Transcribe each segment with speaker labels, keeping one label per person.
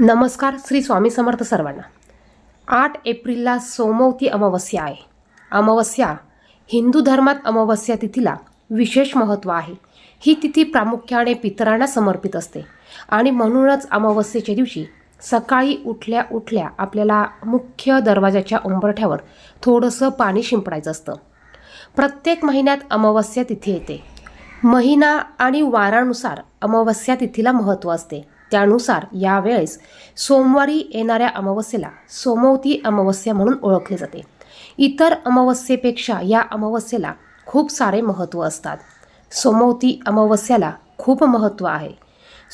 Speaker 1: नमस्कार श्री स्वामी समर्थ सर्वांना. आठ एप्रिलला सोमवती अमावस्या आहे. अमावस्या हिंदू धर्मात अमावस्या तिथीला विशेष महत्त्व आहे. ही तिथी प्रामुख्याने पितरांना समर्पित असते. आणि म्हणूनच अमावस्येच्या दिवशी सकाळी उठल्या उठल्या आपल्याला मुख्य दरवाजाच्या उंबरठ्यावर थोडंसं पाणी शिंपडायचं असतं. प्रत्येक महिन्यात अमावस्या तिथी येते. महिना आणि वारानुसार अमावस्या तिथीला महत्त्व असते. त्यानुसार यावेळेस सोमवारी येणाऱ्या अमावस्येला सोमवती अमावस्या म्हणून ओळखले जाते. इतर अमावस्येपेक्षा या अमावस्येला खूप सारे महत्त्व असतात. सोमवती अमावस्याला खूप महत्त्व आहे.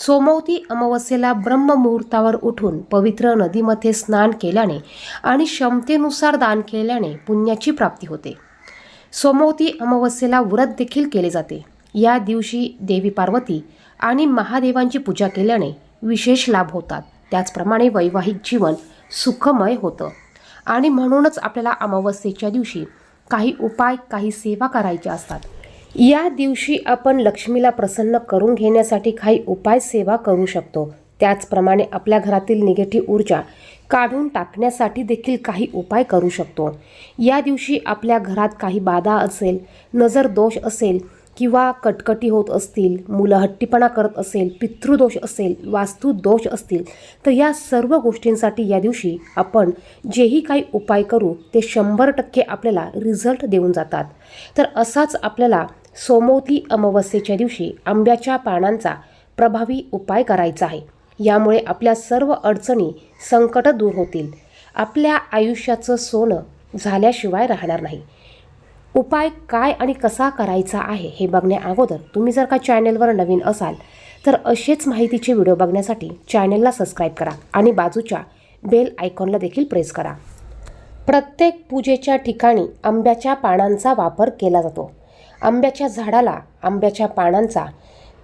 Speaker 1: सोमवती अमावस्येला ब्रह्ममुहूर्तावर उठून पवित्र नदीमध्ये स्नान केल्याने आणि क्षमतेनुसार दान केल्याने पुण्याची प्राप्ती होते. सोमवती अमावस्येला व्रत देखील केले जाते. या दिवशी देवी पार्वती आणि महादेवांची पूजा केल्याने विशेष लाभ होतात. त्याचप्रमाणे वैवाहिक जीवन सुखमय होतं. आणि म्हणूनच आपल्याला अमावस्येच्या दिवशी काही उपाय काही सेवा करायच्या असतात. या दिवशी आपण लक्ष्मीला प्रसन्न करून घेण्यासाठी काही उपाय सेवा करू शकतो. त्याचप्रमाणे आपल्या घरातील निगेटिव्ह ऊर्जा काढून टाकण्यासाठी देखील काही उपाय करू शकतो. या दिवशी आपल्या घरात काही बाधा असेल नजर दोष असेल किंवा कटकटी होत असतील मुलं हट्टीपणा करत असेल पितृदोष असेल वास्तू दोष असतील तर या सर्व गोष्टींसाठी या दिवशी आपण जेही काही उपाय करू ते शंभर टक्के आपल्याला रिझल्ट देऊन जातात. तर असाच आपल्याला सोमवती अमावस्येच्या दिवशी आंब्याच्या पानांचा प्रभावी उपाय करायचा आहे. यामुळे आपल्या सर्व अडचणी संकट दूर होतील. आपल्या आयुष्याचं सोनं झाल्याशिवाय राहणार नाही. उपाय काय आणि कसा करायचा आहे हे बघण्या अगोदर तुम्ही जर का चॅनेलवर नवीन असाल तर असेच माहितीचे व्हिडिओ बघण्यासाठी चॅनेलला सबस्क्राईब करा आणि बाजूच्या बेल आयकॉनला देखील प्रेस करा. प्रत्येक पूजेच्या ठिकाणी आंब्याच्या पानांचा वापर केला जातो. आंब्याच्या झाडाला आंब्याच्या पानांचा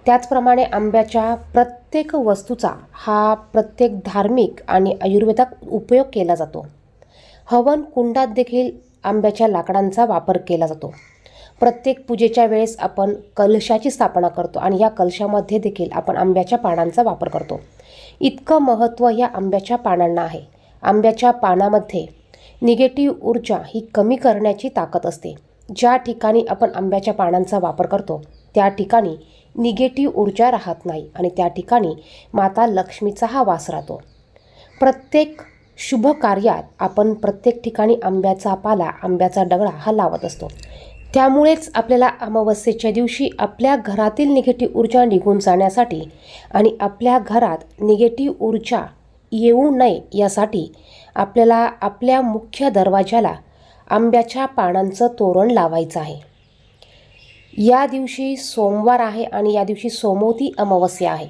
Speaker 1: त्याचप्रमाणे आंब्याच्या प्रत्येक वस्तूचा हा प्रत्येक धार्मिक आणि आयुर्वेदात उपयोग केला जातो. हवन कुंडात देखील आंब्याच्या लाकडांचा वापर केला जातो. प्रत्येक पूजेच्या वेळेस आपण कलशाची स्थापना करतो आणि या कलशामध्ये देखील आपण आंब्याच्या पानांचा वापर करतो. इतकं महत्त्व या आंब्याच्या पानांना आहे. आंब्याच्या पानामध्ये निगेटिव्ह ऊर्जा ही कमी करण्याची ताकद असते. ज्या ठिकाणी आपण आंब्याच्या पानांचा वापर करतो त्या ठिकाणी निगेटिव्ह ऊर्जा राहत नाही आणि त्या ठिकाणी माता लक्ष्मीचा हा वास राहतो. प्रत्येक शुभ कार्यात आपण प्रत्येक ठिकाणी आंब्याचा पाला आंब्याचा डगळा हा लावत असतो. त्यामुळेच आपल्याला अमावस्येच्या दिवशी आपल्या घरातील निगेटिव्ह ऊर्जा निघून जाण्यासाठी आणि आपल्या घरात निगेटिव्ह ऊर्जा येऊ नये यासाठी आपल्याला आपल्या मुख्य दरवाजाला आंब्याच्या पानांचं तोरण लावायचं आहे. या दिवशी सोमवार आहे आणि या दिवशी सोमवती अमावस्या आहे.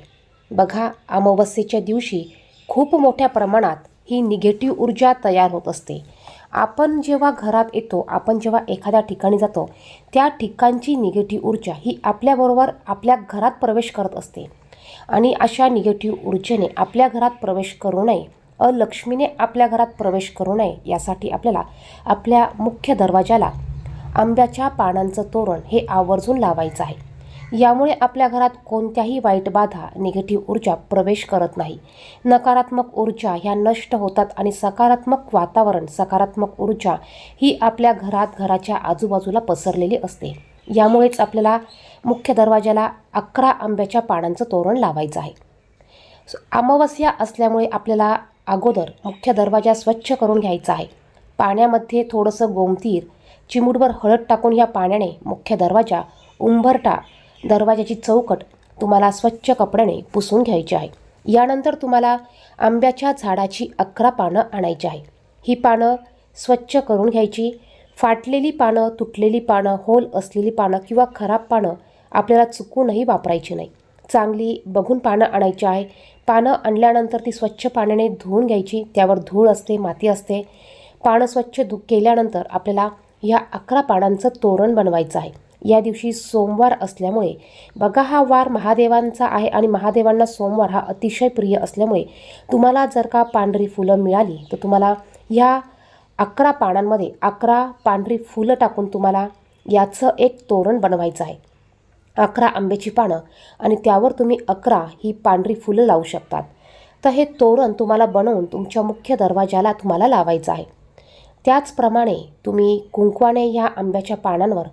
Speaker 1: बघा अमावस्येच्या दिवशी खूप मोठ्या प्रमाणात ही निगेटिव्ह ऊर्जा तयार होत असते. आपण जेव्हा घरात येतो आपण जेव्हा एखाद्या ठिकाणी जातो त्या ठिकाणची निगेटिव्ह ऊर्जा ही आपल्याबरोबर आपल्या घरात प्रवेश करत असते. आणि अशा निगेटिव्ह ऊर्जेने आपल्या घरात प्रवेश करू नये अलक्ष्मीने आपल्या घरात प्रवेश करू नये यासाठी आपल्याला आपल्या मुख्य दरवाजाला आंब्याच्या पानांचं तोरण हे आवर्जून लावायचं आहे. यामुळे आपल्या घरात कोणत्याही वाईट बाधा निगेटिव्ह ऊर्जा प्रवेश करत नाही. नकारात्मक ऊर्जा ह्या नष्ट होतात आणि सकारात्मक वातावरण सकारात्मक ऊर्जा ही आपल्या घरात घराच्या आजूबाजूला पसरलेली असते. यामुळेच आपल्याला मुख्य दरवाजाला अकरा आंब्याच्या पानांचं तोरण लावायचं आहे. अमावस्या असल्यामुळे आपल्याला अगोदर मुख्य दरवाजा स्वच्छ करून घ्यायचा आहे. पाण्यामध्ये थोडंसं गोमतीर चिमूटभर हळद टाकून या पाण्याने मुख्य दरवाजा उंबरटा दरवाजाची चौकट तुम्हाला स्वच्छ कपड्याने पुसून घ्यायची आहे. यानंतर तुम्हाला आंब्याच्या झाडाची अकरा पानं आणायची आहे. ही पानं स्वच्छ करून घ्यायची. फाटलेली पानं तुटलेली पानं होल असलेली पानं किंवा खराब पानं आपल्याला चुकूनही वापरायची नाही. चांगली बघून पानं आणायची आहे. पानं आणल्यानंतर ती स्वच्छ पाण्याने धुवून घ्यायची. त्यावर धूळ असते माती असते. पानं स्वच्छ धु केल्यानंतर आपल्याला ह्या अकरा पानांचं तोरण बनवायचं आहे. या दिवशी सोमवार असल्यामुळे. बघा हा वार महादेवांचा आहे आणि महादेवांना सोमवार हा अतिशय प्रिय असल्यामुळे तुम्हाला जर का पांढरी फुलं मिळाली तर तुम्हाला ह्या अकरा पानांमध्ये अकरा पांढरी फुलं टाकून तुम्हाला याचं एक तोरण बनवायचं आहे. अकरा आंब्याची पानं आणि त्यावर तुम्ही अकरा ही पांढरी फुलं लावू शकतात. तर हे तोरण तुम्हाला बनवून तुमच्या मुख्य दरवाजाला तुम्हाला लावायचं आहे. त्याचप्रमाणे तुम्ही कुंकवाने ह्या आंब्याच्या पानांवर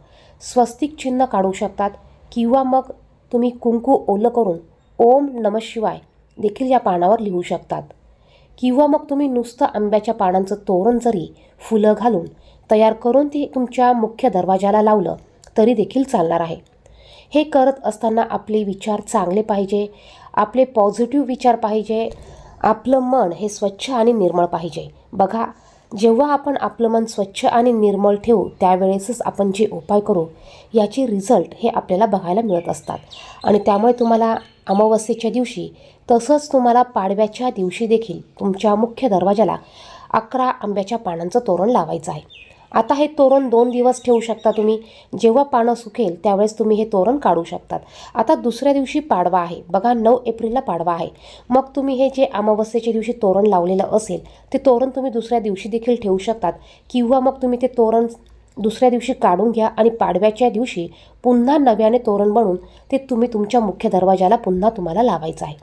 Speaker 1: स्वस्तिक चिन्ह काढू शकतात किंवा मग तुम्ही कुंकू ओलं करून ओम नम शिवाय देखील या पानावर लिहू शकतात. किंवा मग तुम्ही नुसतं आंब्याच्या पानांचं तोरण जरी फुलं घालून तयार करून ते तुमच्या मुख्य दरवाजाला लावलं तरी देखील चालणार आहे. हे करत असताना आपले विचार चांगले पाहिजे आपले पॉझिटिव्ह विचार पाहिजे आपलं मन हे स्वच्छ आणि निर्मळ पाहिजे. बघा जेव्हा आपण आपलं मन स्वच्छ आणि निर्मळ ठेवू त्यावेळेसच आपण जे उपाय करू याचे रिझल्ट हे आपल्याला बघायला मिळत असतात. आणि त्यामुळे तुम्हाला अमावस्येच्या दिवशी तसंच तुम्हाला पाडव्याच्या दिवशी देखील तुमच्या मुख्य दरवाजाला अकरा आंब्याच्या पानांचं तोरण लावायचं आहे. आता हे तोरण दोन दिवस ठेवू शकता तुम्ही. जेव्हा पानं सुकेल त्यावेळेस तुम्ही हे तोरण काढू शकतात. आता दुसऱ्या दिवशी पाडवा आहे. बघा नऊ एप्रिलला पाडवा आहे. मग तुम्ही हे जे अमावस्येच्या दिवशी तोरण लावलेलं असेल ते तोरण तुम्ही दुसऱ्या दिवशी देखील ठेवू शकतात. किंवा मग तुम्ही ते तोरण दुसऱ्या दिवशी काढून घ्या आणि पाडव्याच्या दिवशी पुन्हा नव्याने तोरण बनवून ते तुम्ही तुमच्या मुख्य दरवाजाला पुन्हा तुम्हाला लावायचं आहे.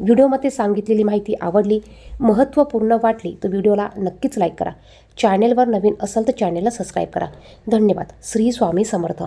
Speaker 1: व्हिडिओमध्ये सांगितलेली माहिती आवडली महत्त्वपूर्ण वाटली तर व्हिडिओला नक्कीच लाईक करा. चॅनेलवर नवीन असाल तर चॅनेलला सबस्क्राईब करा. धन्यवाद. श्री स्वामी समर्थ.